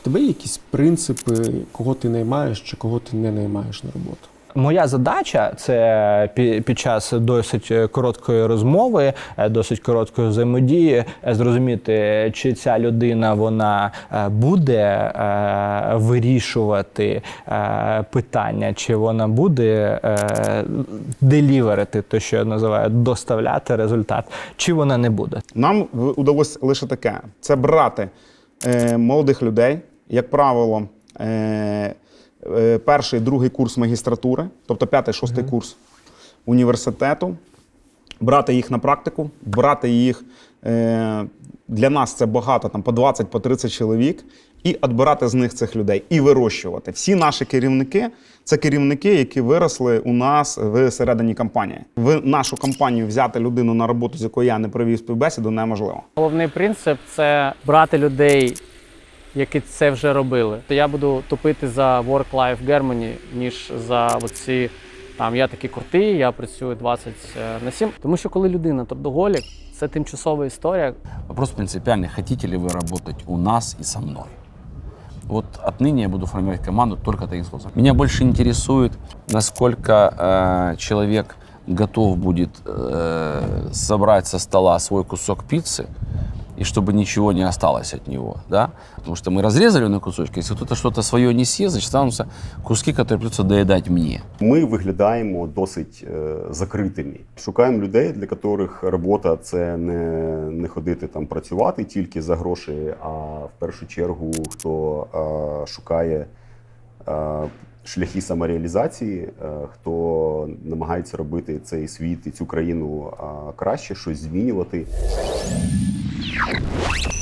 тебе є якісь принципи, кого ти наймаєш чи кого ти не наймаєш на роботу? Моя задача це під час досить е, короткої розмови, е, досить короткої взаємодії, е, зрозуміти, чи ця людина вона буде вирішувати питання, чи вона буде деліверити, то що я називаю доставляти результат, чи вона не буде. Нам удалося лише таке: це брати молодих людей, як правило, е, е, перший, другий курс магістратури, тобто п'ятий, шостий курс університету, брати їх на практику, брати їх. Е, для нас це багато, там по 20, по 30 чоловік, і відбирати з них цих людей і вирощувати. Всі наші керівники це керівники, які виросли у нас всередині компанії. В нашу компанію взяти людину на роботу, з якою я не провів співбесіду, неможливо. Головний принцип це брати людей, які це вже робили. То я буду топити за work-life harmony, ніж за оці там я такий крутий, я працюю 20 на 7. Тому що коли людина трудоголік, це тимчасова історія. Вопрос принципиальный. Хотите ли вы работать у нас и со мной? Вот отныне я буду формировать команду только таким способом. Меня больше интересует, насколько э, человек готов будет э, собрать со стола свой кусок пиццы, и чтобы ничего не осталось от него, да? Потому что мы разрезали на кусочки, если кто-то что-то свое не съест, значит, останутся куски, которые придется доедать мне. Ми виглядаємо досить е, закритими. Шукаємо людей, для яких робота це не, не ходити там працювати тільки за гроші, а в першу чергу хто е, шукає е, шляхи самореалізації, е, хто намагається робити цей світ і цю країну е, краще, щось змінювати. フッ。